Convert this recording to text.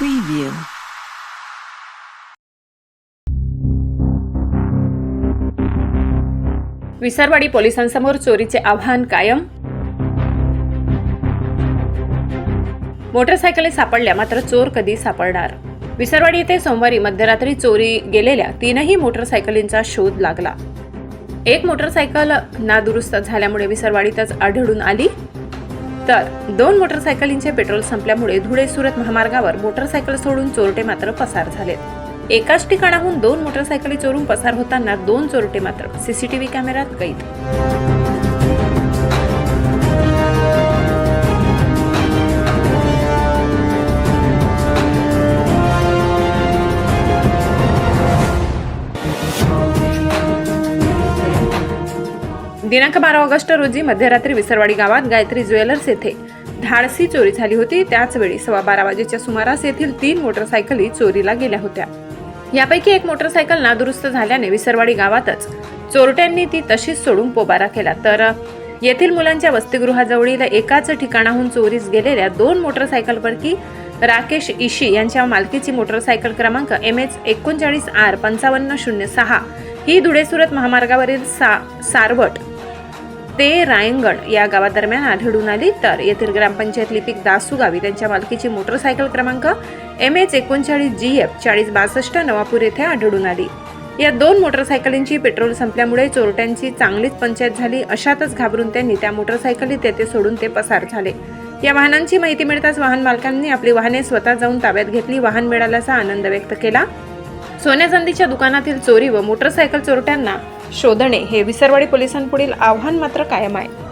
Preview. Visarwadi पोलिसांसमोर चोरीचे आव्हान कायम. मोटरसायकली सापडल्या मात्र चोर कधी सापडणार? विसरवाडी येथे सोमवारी मध्यरात्री चोरी गेलेल्या तीनही मोटरसायकलींचा शोध लागला. एक मोटरसायकल नादुरुस्त झाल्यामुळे विसरवाडीतच आढळून आली. तर दोन मोटरसायकलींचे पेट्रोल संपल्यामुळे धुळे सुरत महामार्गावर मोटरसायकल सोडून चोरटे मात्र पसार झालेत. एकाच ठिकाणाहून दोन मोटरसायकली चोरून पसार होताना दोन चोरटे मात्र. सीसीटीव्ही कॅमेऱ्यात कैद दिनांक बारा ऑगस्ट रोजी मध्यरात्री विसरवाडी गावात गायत्री ज्वेलर्स येथे धाडसी चोरी झाली होती. त्याचवेळी सव्वा बारा वाजेच्या सुमारास येथील तीन मोटरसायकली चोरीला गेल्या होत्या. यापैकी एक मोटरसायकल नादुरुस्त झाल्याने विसरवाडी गावातच चोरट्यांनी ती तशीच सोडून पोबारा केला. तर येथील मुलांच्या वसतिगृहाजवळील एकाच ठिकाणाहून चोरीस गेलेल्या दोन मोटरसायकलपैकी राकेश इशी यांच्या मालकीची मोटरसायकल क्रमांक एम एच एकोणचाळीस आर पंचावन्न शून्य सहा ही धुळे सुरत महामार्गावरील सा सारवट ते रायंगण या गावादरम्यान आढळून आली. तर येथील ग्रामपंचायत लिपिक दासू गावी त्यांच्या मालकीची मोटरसायकल क्रमांक एम एच एकोणचाळीस जी एफ चाळीस बासष्ट नवापूर येथे आढळून आली. या दोन मोटरसायकलींची पेट्रोल संपल्यामुळे चोरट्यांची चांगलीच पंचायत झाली. अशातच घाबरून त्यांनी त्या मोटरसायकली तेथे सोडून ते पसार झाले. या वाहनांची माहिती मिळताच वाहन मालकांनी आपली वाहने स्वतः जाऊन ताब्यात घेतली. वाहन मिळाल्याचा आनंद व्यक्त केला. सोन्या चांदीच्या दुकानातील चोरी व मोटरसायकल चोरट्यांना शोधणे हे विसरवाडी पोलिसांपुढील आव्हान मात्र कायम आहे.